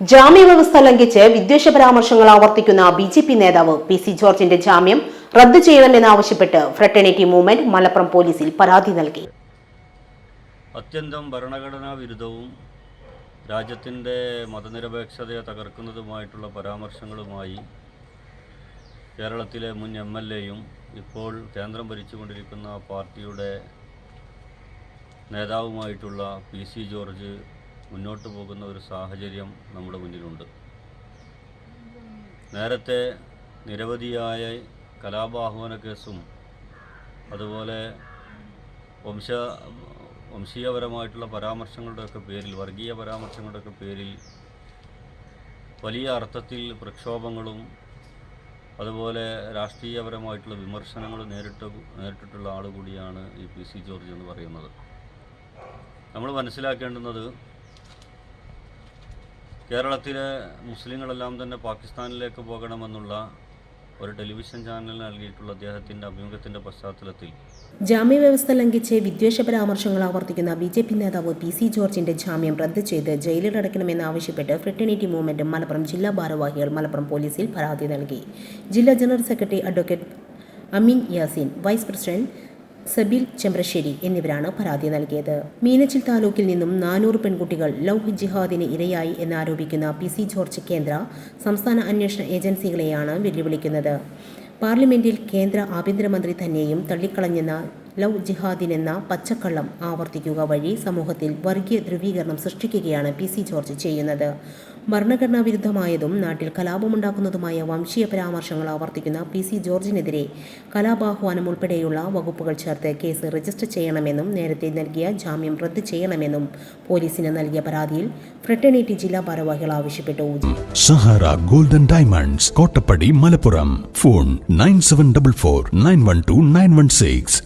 ജാമ്യവ്യവസ്ഥ ലംഘിച്ച് വിദ്വേഷ പരാമർശങ്ങൾ ആവർത്തിക്കുന്ന ബി ജെ പി നേതാവ് പി സി ജോർജിന്റെ ജാമ്യം റദ്ദു ചെയ്യണമെന്നാവശ്യപ്പെട്ട് ഫ്രട്ടേണിറ്റി മൂവ്മെന്റ് മലപ്പുറം പോലീസിൽ പരാതി നൽകി. അത്യന്തം ഭരണഘടനാ വിരുദ്ധവും രാജ്യത്തിന്റെ മതനിരപേക്ഷതയെ തകർക്കുന്നതുമായിട്ടുള്ള പരാമർശങ്ങളുമായി കേരളത്തിലെ മുൻ എം എൽ എയും ഇപ്പോൾ കേന്ദ്രം ഭരിച്ചുകൊണ്ടിരിക്കുന്ന പാർട്ടിയുടെ നേതാവുമായിട്ടുള്ള പി സി ജോർജ് മുന്നോട്ട് പോകുന്ന ഒരു സാഹചര്യം നമ്മുടെ മുന്നിലുണ്ട്. നേരത്തെ നിരവധിയായ കലാപാഹ്വാന കേസും അതുപോലെ വംശ വംശീയപരമായിട്ടുള്ള പരാമർശങ്ങളുടെയൊക്കെ പേരിൽ വർഗീയ പരാമർശങ്ങളുടെയൊക്കെ പേരിൽ വലിയ അർത്ഥത്തിൽ പ്രക്ഷോഭങ്ങളും അതുപോലെ രാഷ്ട്രീയപരമായിട്ടുള്ള വിമർശനങ്ങൾ നേരിട്ട് നേരിട്ടിട്ടുള്ള ആൾ കൂടിയാണ് ഈ പി സി ജോർജ് എന്ന് പറയുന്നത്. നമ്മൾ മനസ്സിലാക്കേണ്ടുന്നത് കേരളത്തിലെ മുസ്ലിങ്ങളെല്ലാം തന്നെ പാകിസ്ഥാനിലേക്ക് പോകണമെന്നുള്ള ഒരു ടെലിവിഷൻ ചാനലിന് നൽകിയിട്ടുള്ള അദ്ദേഹത്തിന്റെ അഭിമുഖത്തിന്റെ പശ്ചാത്തലത്തിൽ ജാമ്യവ്യവസ്ഥ ലംഘിച്ച് വിദ്വേഷ പരാമർശങ്ങൾ ആവർത്തിക്കുന്ന ബി ജെ പി നേതാവ് പി സി ജോർജിന്റെ ജാമ്യം റദ്ദു ചെയ്ത് ജയിലിലടക്കണമെന്നാവശ്യപ്പെട്ട് ഫ്രട്ടേണിറ്റി മൂവ്മെന്റ് മലപ്പുറം ജില്ലാ ഭാരവാഹികൾ മലപ്പുറം പോലീസിൽ പരാതി നൽകി. ജില്ലാ general secretary advocate Ameen Yasin vice president Sabeel Chembrasseri എന്നിവരാണ് പരാതി നൽകിയത്. മീനച്ചിൽ താലൂക്കിൽ നിന്നും നാനൂറ് പെൺകുട്ടികൾ ലവ് ജിഹാദിന് ഇരയായി എന്നാരോപിക്കുന്ന പി സി ജോർജ് കേന്ദ്ര സംസ്ഥാന അന്വേഷണ ഏജൻസികളെയാണ് വെല്ലുവിളിക്കുന്നത്. പാർലമെന്റിൽ കേന്ദ്ര ആഭ്യന്തരമന്ത്രി തന്നെയും തള്ളിക്കളഞ്ഞെന്ന ലവ് ജിഹാദിനെന്ന പച്ചക്കള്ളം ആവർത്തിക്കുക വഴി സമൂഹത്തിൽ വർഗീയ ധ്രുവീകരണം സൃഷ്ടിക്കുകയാണ് പി സി ജോർജ് ചെയ്യുന്നത്. ഭരണഘടനാ വിരുദ്ധമായതും നാട്ടിൽ കലാപമുണ്ടാക്കുന്നതുമായ വംശീയ പരാമർശങ്ങൾ ആവർത്തിക്കുന്ന പി സി ജോർജിനെതിരെ കലാപാഹ്വാനം ഉൾപ്പെടെയുള്ള വകുപ്പുകൾ ചേർത്ത് കേസ് രജിസ്റ്റർ ചെയ്യണമെന്നും നേരത്തെ നൽകിയ ജാമ്യം റദ്ദ് ചെയ്യണമെന്നും പോലീസിന് നൽകിയ പരാതിയിൽ ഫ്രട്ടേണിറ്റി ജില്ലാ ഭാരവാഹികൾ ആവശ്യപ്പെട്ടു. Sahara golden diamonds Kottappadi Malappuram. Phone nine seven double four nine one two nine one six.